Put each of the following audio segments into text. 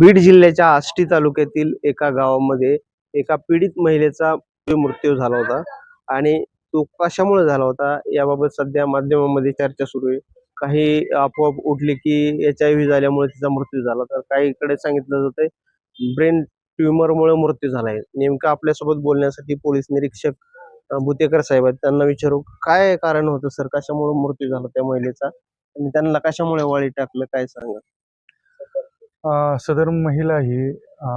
बीड जिल्ह्याच्या आष्टी तालुक्यातील एका गावामध्ये एका पीडित महिलेचा मृत्यू झाला होता आणि तो कशामुळे झाला होता याबाबत सध्या माध्यमामध्ये चर्चा सुरू आहे. काही आपोआप उठले की एच आय व्ही झाल्यामुळे तिचा मृत्यू झाला. तर काहीकडे सांगितलं जातंय ब्रेन ट्युमरमुळे मृत्यू झाला आहे. नेमकं आपल्यासोबत बोलण्यासाठी पोलीस निरीक्षक भुतेकर साहेब आहेत. त्यांना विचारू काय कारण होतं सर? कशामुळे मृत्यू झाला त्या महिलेचा? आणि त्यांना कशामुळे वाळी टाकलं? काय सांगा सदर महिला ही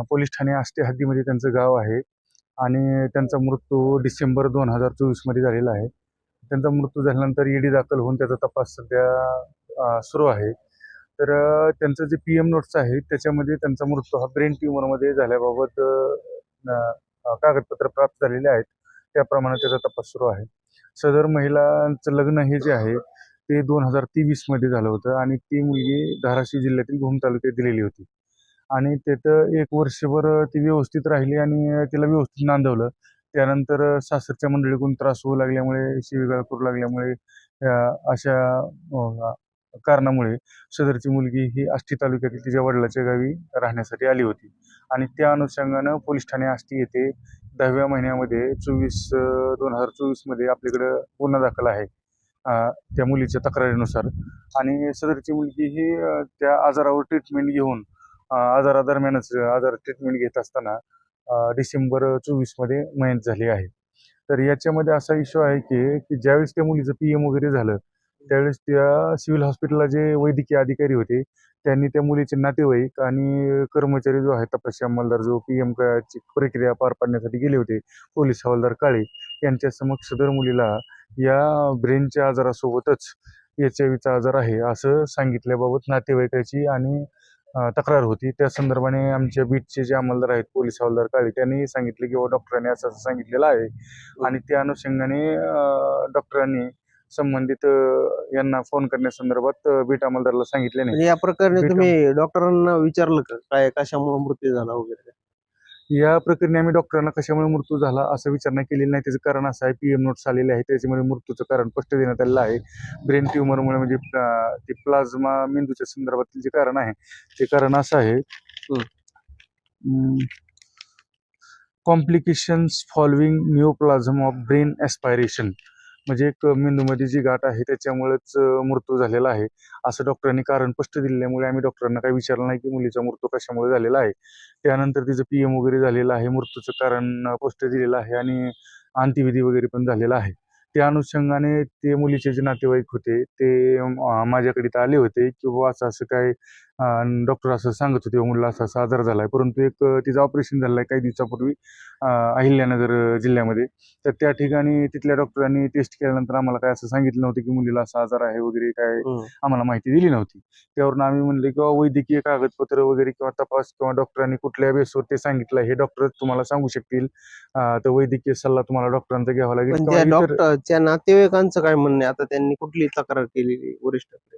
पोलीस ठाणे आष्टी हद्दीमध्ये त्यांचं गाव आहे आणि त्यांचा मृत्यू डिसेंबर दोन हजार चोवीसमध्ये झालेला आहे. त्यांचा मृत्यू झाल्यानंतर ईडी दाखल होऊन त्याचा तपास सध्या सुरू आहे. तर त्यांचं जे पी एम नोट्स आहे त्याच्यामध्ये त्यांचा मृत्यू हा ब्रेन ट्युमरमध्ये झाल्याबाबत कागदपत्र प्राप्त झालेले आहेत. त्याप्रमाणे त्याचा तपास सुरू आहे. सदर महिलांचं लग्न हे जे आहे ते दोन हजार तेवीसमध्ये झालं होतं आणि ती मुलगी धाराशिव जिल्ह्यातील घुम तालुक्यात दिलेली होती. आणि तिथं एक वर्षभर ती व्यवस्थित राहिली आणि तिला व्यवस्थित नांदवलं. त्यानंतर सासरच्या मंडळीकडून त्रास होऊ लागल्यामुळे शिवीगाळ करू लागल्यामुळे अशा कारणामुळे सदरची मुलगी ही आष्टी तालुक्यातील तिच्या वडिलाच्या गावी राहण्यासाठी आली होती. आणि त्या अनुषंगानं पोलीस ठाणे आष्टी येथे दहाव्या महिन्यामध्ये चोवीस दोन हजार चोवीसमध्ये आपल्याकडं गुन्हा दाखल आहे. त्या मुलीच्या तक्रारीनुसार. आणि सदरची मुलगी ही त्या आजारावर ट्रीटमेंट घेऊन आजारादरम्यानच आजार ट्रीटमेंट घेत असताना डिसेंबर चोवीसमध्ये मयत झाली आहे. तर याच्यामध्ये असा इश्यू आहे की की ज्यावेळेस त्या मुलीचं पी एम वगैरे झालं त्यावेळेस त्या सिव्हिल हॉस्पिटलला जे वैद्यकीय अधिकारी होते त्यांनी त्या मुलीचे नातेवाईक आणि कर्मचारी जो आहे तपासी अंमलदार जो पी एम ची प्रक्रिया पार पाडण्यासाठी गेले होते पोलीस हवालदार काळे यांच्या समक्ष सदर मुलीला या ब्रेनच्या आजारासोबतच एच आय व्हीचा आजार आहे असं सांगितल्याबाबत नातेवाईकाची आणि तक्रार होती. त्या संदर्भाने आमच्या बीटचे जे अंमलदार आहेत पोलीस हवालदार काळे त्यांनी सांगितले की बाबा डॉक्टरांनी असं असं सांगितलेलं आहे. आणि त्या अनुषंगाने डॉक्टरांनी संबंधित यांना फोन करण्यासंदर्भात बीट अंमलदाराला सांगितले नाही. या प्रकरणी. तुम्ही डॉक्टरांना विचारलं का? काय कशामुळे मृत्यू झाला वगैरे? या प्रकरणी आम्ही डॉक्टरांना कशामुळे मृत्यू झाला असं विचारणा केलेली नाही. त्याचं कारण असं आहे पी एम नोट्स आलेले आहे त्याच्यामध्ये मृत्यूचं कारण स्पष्ट देण्यात आलेलं आहे. ब्रेन ट्युमरमुळे म्हणजे ते प्लाझ्मा मेंदूच्या संदर्भातील जे कारण आहे ते कारण असं आहे complications following neoplasm of brain aspiration म्हणजे एक मेंदूमध्ये जी गाठ आहे त्याच्यामुळेच मृत्यू झालेला आहे. असं डॉक्टरांनी कारण स्पष्ट दिल्यामुळे आम्ही डॉक्टरांना काही विचारलं नाही की मुलीचा मृत्यू कशामुळे झालेला आहे. त्यानंतर तिचं पी एम वगैरे झालेलं आहे मृत्यूचं कारण स्पष्ट दिलेलं आहे आणि अंत्यविधी वगैरे पण झालेला आहे. त्या अनुषंगाने ते मुलीचे जे नातेवाईक होते ते माझ्याकडे आले होते की बाबा असं असं काय डॉक्टर असं सांगत होते मुलीला असा असा आजार झाला आहे परंतु एक तिचं ऑपरेशन झालं आहे काही दिवसापूर्वी अहिल्यानगर जिल्ह्यामध्ये. तर त्या ठिकाणी तिथल्या डॉक्टरांनी टेस्ट केल्यानंतर आम्हाला काय असं सांगितलं नव्हतं की मुलीला असा आजार आहे वगैरे काय आम्हाला माहिती दिली नव्हती. त्यावरून आम्ही म्हणले किंवा वैद्यकीय कागदपत्र वगैरे किंवा तपास किंवर डॉक्टरांनी कुठल्या बेसवर ते सांगितलं हे डॉक्टर तुम्हाला सांगू शकतील. तर वैद्यकीय सल्ला तुम्हाला डॉक्टरांचा घ्यावा लागेल किंवा डॉक्टरच्या नातेवाईकांचं काय म्हणणं आता त्यांनी कुठली तक्रार केलेली वरिष्ठाकडे?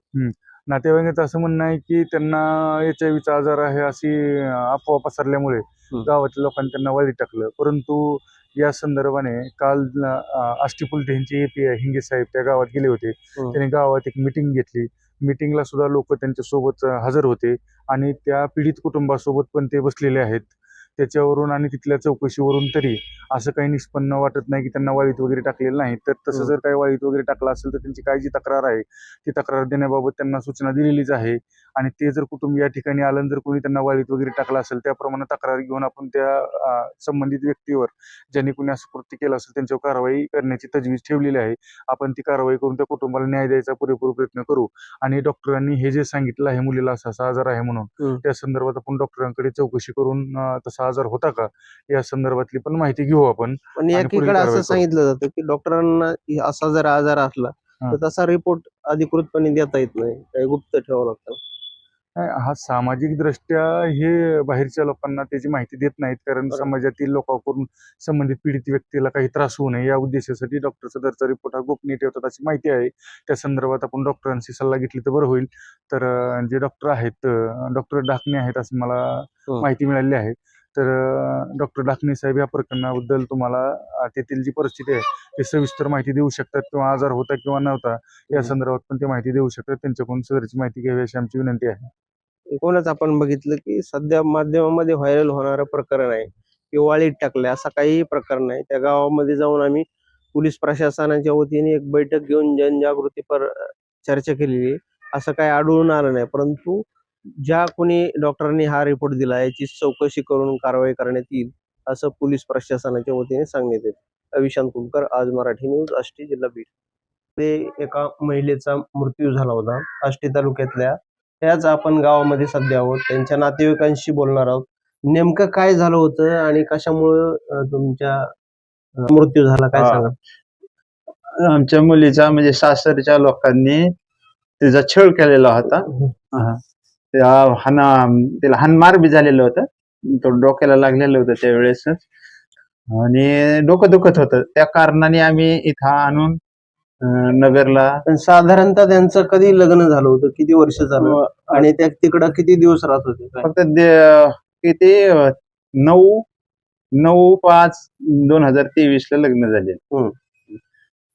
नातेवाईकांचं असं म्हणणं आहे की त्यांना एच आय व्हीचा आजार आहे अशी अफवा पसरल्यामुळे. गावातील लोकांनी त्यांना वाळीत टाकलं. परंतु या संदर्भाने काल अं, आष्टी पोलीस यांचे ए पी आय हिंगे साहेब त्या गावात गेले होते. त्यांनी गावात एक मिटिंग घेतली. मिटिंगला सुद्धा लोक त्यांच्यासोबत अं, हजर होते. आणि त्या पीडित कुटुंबासोबत पण ते बसलेले आहेत. त्याच्यावरून आणि तिथल्या चौकशीवरून तरी असं काही निष्पन्न वाटत नाही की त्यांना वाळीत वगैरे टाकलेलं नाही. तर तसं. जर काही वाळीत वगैरे टाकलं असेल तर त्यांची काय जी तक्रार आहे. ती तक्रार देण्याबाबत त्यांना सूचना दिलेलीच आहे. आणि ते जर कुटुंब या ठिकाणी आलं जर कोणी त्यांना वाळीत वगैरे टाकलं असेल त्याप्रमाणे तक्रार घेऊन आपण त्या संबंधित व्यक्तीवर ज्यांनी कोणी असं कृत्य केलं असेल त्यांच्यावर कारवाई करण्याची तजवीज ठेवलेली आहे. आपण ती कारवाई करून त्या कुटुंबाला न्याय द्यायचा पुरेपूर प्रयत्न करू. आणि डॉक्टरांनी हे जे सांगितलं आहे मुलीला असा असा आजार आहे म्हणून. त्या संदर्भात आपण डॉक्टरांकडे चौकशी करून तसा आजार होता का या संदर्भातली पण माहिती घेऊ आपण पण एकीकडे असं. सांगितलं जातं की डॉक्टरांना असा जर आजार असला. तर तसा रिपोर्ट अधिकृतपणे देता येत नाही काही गुप्त ठेवावं लागतं हा सामाजिक दृष्ट्या हे बाहेरच्या लोकांना त्याची माहिती देत नाहीत कारण. समाजातील लोकांकडून संबंधित पीडित व्यक्तीला काही त्रास होऊ नये या उद्देशासाठी डॉक्टर सदरचा रिपोर्ट हा गोपनीय ठेवतात अशी माहिती आहे त्या संदर्भात आपण डॉक्टरांची सल्ला घेतली तर बरं होईल तर जे डॉक्टर आहेत डॉक्टर डाकणे आहेत असं मला. माहिती मिळाली आहे तर डॉक्टर डाकणे साहेब या प्रकरणाबद्दल तुम्हाला तेथील जी परिस्थिती आहे ते सविस्तर माहिती देऊ शकतात किंवा आजार होता किंवा नव्हता या. संदर्भात पण ते माहिती देऊ शकतात. त्यांच्याकडून सदरची माहिती घ्यावी अशी आमची विनंती आहे. एकूणच आपण बघितलं की सध्या माध्यमामध्ये व्हायरल होणारं प्रकरण आहे. की वाळीत टाकले असा काही प्रकार नाही. त्या गावामध्ये जाऊन आम्ही पोलीस प्रशासनाच्या वतीने एक बैठक घेऊन जनजागृतीपर चर्चा केलेली आहे. असं काही आढळून आलं नाही. परंतु ज्या कोणी डॉक्टरांनी हा रिपोर्ट दिला याची चौकशी करून कारवाई करण्यात येईल असं पोलीस प्रशासनाच्या वतीने सांगण्यात येत. अविशांत कुलकर आज मराठी न्यूज आष्टी जिल्हा बीड. ते एका महिलेचा मृत्यू झाला होता आष्टी तालुक्यातल्या. त्याच आपण गावामध्ये सध्या आहोत. त्यांच्या नातेवाईकांशी बोलणार आहोत. नेमकं काय झालं होतं आणि कशामुळं तुमच्या मृत्यू झाला काय. सांगा आमच्या मुलीचा म्हणजे सासरच्या लोकांनी तिचा छळ केलेला होता. हाना तिला हानमार बी झालेलं होतं. तो डोक्याला लागलेलं होतं त्यावेळेसच. आणि डोकं दुखत होतं. त्या कारणाने आम्ही इथं आणून नगरला पण साधारणतः त्यांचं कधी लग्न झालं होतं? किती वर्ष झालं? आणि त्या तिकडं किती दिवस राहत होते? फक्त दे- किती अं, नऊ नऊ पाच दोन हजार तेवीस ला लग्न झाले. हम्म.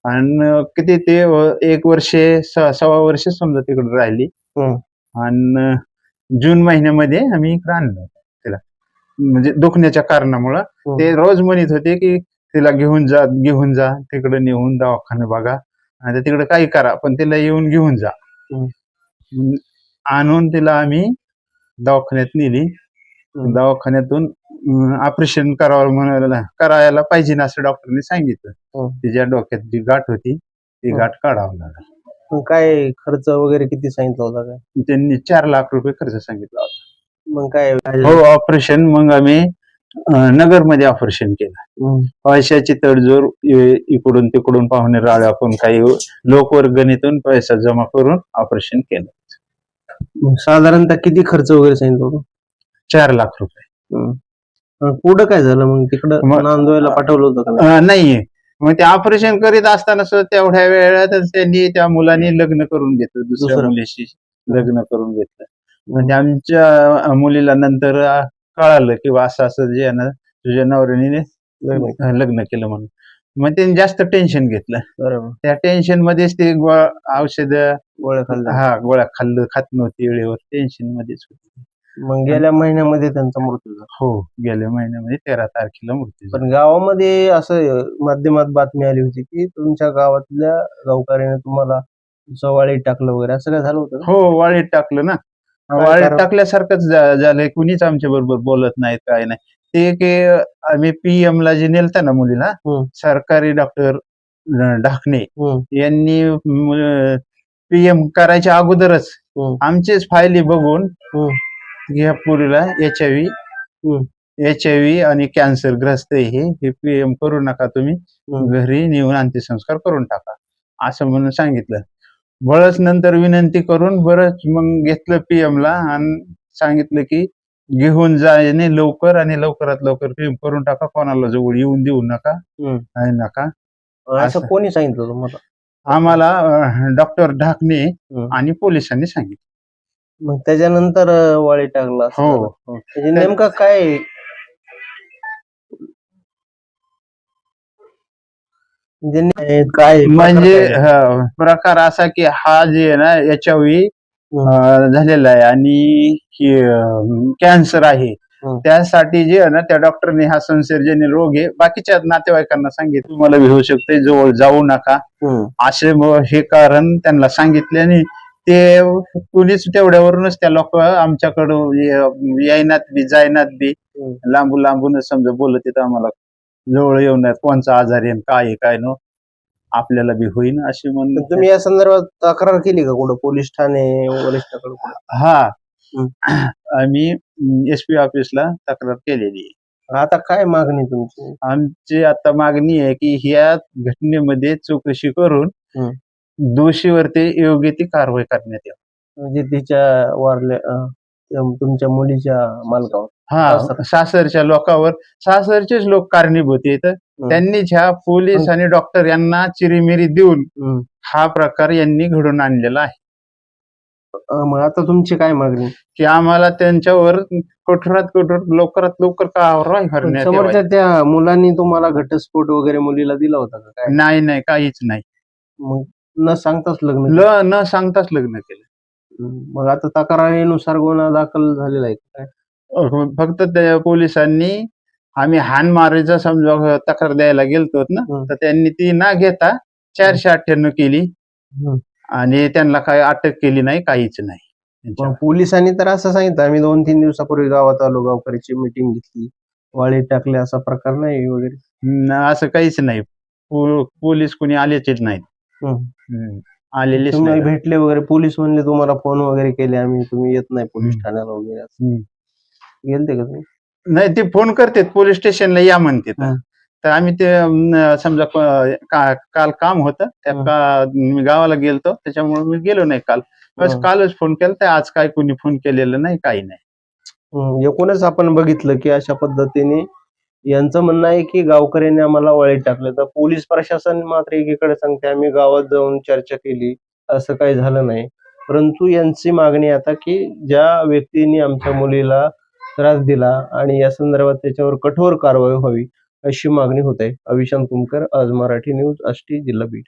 आणि किती ते अं, एक वर्षे स- सव्वा वर्ष समजा तिकडे राहिली. हम्म. आणि जून महिन्यामध्ये आम्ही इकडे आणलं तिला म्हणजे दुखण्याच्या कारणामुळं हम्म. ते रोज म्हणत होते की तिला घेऊन जा घेऊन जा तिकडे नेऊन दवाखाना बघा आणि तिकडे काही करा पण तिला येऊन घेऊन जा. मग आणून तिला आम्ही दवाखान्यात नेली हम्म. दवाखान्यातून ऑपरेशन करावं म्हणाला करायला पाहिजे ना असं डॉक्टरने सांगितलं. तिच्या डोक्यात जी गाठ होती ती. गाठ काढावं लागला काय खर्च वगैरे किती सांगितलं होता काय? त्यांनी चार लाख रुपये खर्च सांगितला होता. मग काय? हो ऑपरेशन मग आम्ही नगरमध्ये ऑपरेशन केलं. हम्म. पैशाची तडजोड इ- इकडून तिकडून पाहुणे राळे आपण काही लोकवर्गणीतून पैसा जमा करून ऑपरेशन केलं. मग साधारणतः किती खर्च वगैरे सांगितलं होतं? चार लाख रुपये. हम्म. मग पुढं काय झालं मग? तिकडं मग- नांदवायला पाठवलं होतं का? नाही? अं, नाहीये. मग ते ऑपरेशन करीत असताना सुद्धा तेवढ्या वेळातच त्यांनी त्या मुलांनी लग्न करून घेतलं दुसऱ्या दुसरं. मुलीशी लग्न करून घेतलं. म्हणजे आमच्या मुलीला नंतर कळालं की असं असं जे तुझ्या नवऱ्याने लग्न. अं, लग्न केलं म्हणून. मग त्यांनी जास्त टेन्शन घेतलं. बरोबर. त्या टेन्शन मध्येच ते औषध गोळ्या खाल्ल्या. हा गोळ्या खाल्लं खात नव्हती वेळेवर. टेन्शन मध्येच होती. मग गेल्या महिन्यामध्ये त्यांचा मृत्यू झाला हो गेल्या महिन्यामध्ये तेरा तारखेला मृत्यू झाला. पण गावामध्ये असं माध्यमात बातमी आली होती की तुमच्या गावातल्या गावकऱ्याने तुम्हाला जवाळी टाकलं वगैरे असं काय झालं होतं? हो वाळीत टाकलं ना वाळीत? टाकल्यासारखंच झालंय कुणीच आमच्या बरोबर बोलत नाहीत काय नाही ते की आम्ही पीएम ला जे नेलता ना मुलीला. सरकारी डॉक्टर ढाकणे यांनी पीएम करायच्या अगोदरच आमचेच फायली बघून. ह्या पुरीला H I. V H I V आणि कॅन्सर ग्रस्त आहे हे. हे पीएम करू नका तुम्ही. घरी नेऊन अंत्यसंस्कार करून टाका. असं म्हणून सांगितलं. बळच नंतर विनंती करून बरंच मग घेतलं पीएम ला आणि सांगितलं की घेऊन जाणे लवकर आणि लवकरात लवकर पीएम करून टाका. कोणाला जवळ येऊन देऊ नका. नका. असं. कोणी सांगितलं तुम्हाला? आम्हाला डॉक्टर ढाकणे. आणि पोलिसांनी सांगितलं. मग त्याच्यानंतर वाळी टाकला हो. हो म्हणजे नेमकं काय म्हणजे ने- काय म्हणजे प्रकार काय? हा, प्रकार असा की हा जे आहे ना याच्यावेळी. झालेला आहे आणि कॅन्सर आहे हम्म. त्यासाठी जे आहे ना त्या डॉक्टरने हा संसर्जन्य रोग आहे बाकीच्या नातेवाईकांना सांगितलं तुम्हाला बी होऊ शकते जवळ जाऊ नका हम्म. असे म- हे कारण त्यांना सांगितल्याने ते पोलीस तेवढ्यावरूनच त्या लोक आमच्याकडं येईनात बी जायनात बी. लांबून लांबूनच समजा बोलत येत आम्हाला जवळ येऊन कोणचा आजार आणि काय काय नो आपल्याला बी होईन अशी म्हणून तुम्ही या संदर्भात तक्रार केली का कुठं पोलीस ठाणे वरिष्ठाकडे? हा. आम्ही एस पी ऑफिसला तक्रार केलेली आता काय मागणी तुमची आमची आता मागणी आहे की ह्या घटनेमध्ये चौकशी करून. दोषीवरती योग्य ती कारवाई करण्यात यावी. म्हणजे तिच्या वारल्या अं, त्या तुमच्या मुलीच्या मालकावर. हा सासर. सासरच्या लोकांवर. सासरचेच लोक कारणीभूत आहेत. त्यांनीच ह्या पोलीस आणि डॉक्टर यांना चिरीमिरी देऊन हम्म. हा प्रकार यांनी घडून आणलेला आहे. अं, मग आता तुमची काय मागणी? की आम्हाला त्यांच्यावर कठोरात कठोर लवकरात लवकर कारवाई करण्यात समोरच्या. त्या मुलांनी तुम्हाला घटस्फोट वगैरे मुलीला दिला होता का काय? नाही नाही काहीच नाही. मग न सांगताच लग्न ल न सांगताच लग्न केलं. मग आता तक्रारीनुसार गुन्हा दाखल झालेला आहे काय? अं, फक्त त्या पोलिसांनी आम्ही हान मारायचा समजा तक्रार द्यायला गेलतो ना हं. तर त्यांनी ती न घेता चारशे अठ्ठ्याण्णव केली. हं. आणि त्यांना काय अटक केली नाही काहीच नाही. पोलिसांनी तर असं सांगितलं आम्ही दोन तीन दिवसापूर्वी गावात आलो गावकऱ्याची मिटिंग घेतली. वाळे टाकले असा प्रकार नाही वगैरे. न, असं काहीच नाही. पो- पोलीस कोणी आलेच नाहीत. हं. तुम्ही नाही भेटले वगैरे पोलीस म्हणले तुम्हाला फोन वगैरे केले आम्ही तुम्ही येत नाही पोलीस. ठाण्याला वगैरे असं. गेलते का तुम्ही नाही ते फोन करतात पोलीस स्टेशनला या म्हणतात हं. तर आम्ही ते समजा क- काल काम होतं त्या. का- मी गावाला गेलतो त्याच्यामुळे मी गेलो नाही काल बस. कालच फोन केला तर आज काय कोणी फोन केलेलं नाही काही नाही एकूणच आपण बघितलं की अशा पद्धतीने यांचं म्हणणं आहे की गावकऱ्यांनी आम्हाला वळीत टाकलं. तर पोलीस प्रशासन मात्र एकीकडे सांगते आम्ही गावात जाऊन चर्चा केली असं काही झालं नाही. परंतु यांची मागणी आता की ज्या व्यक्तीने आमच्या मुलीला त्रास दिला आणि या संदर्भात त्याच्यावर कठोर कारवाई व्हावी अशी मागणी होत आहे. अविशांत कुमकर आज मराठी न्यूज आष्टी जिल्हा बीड.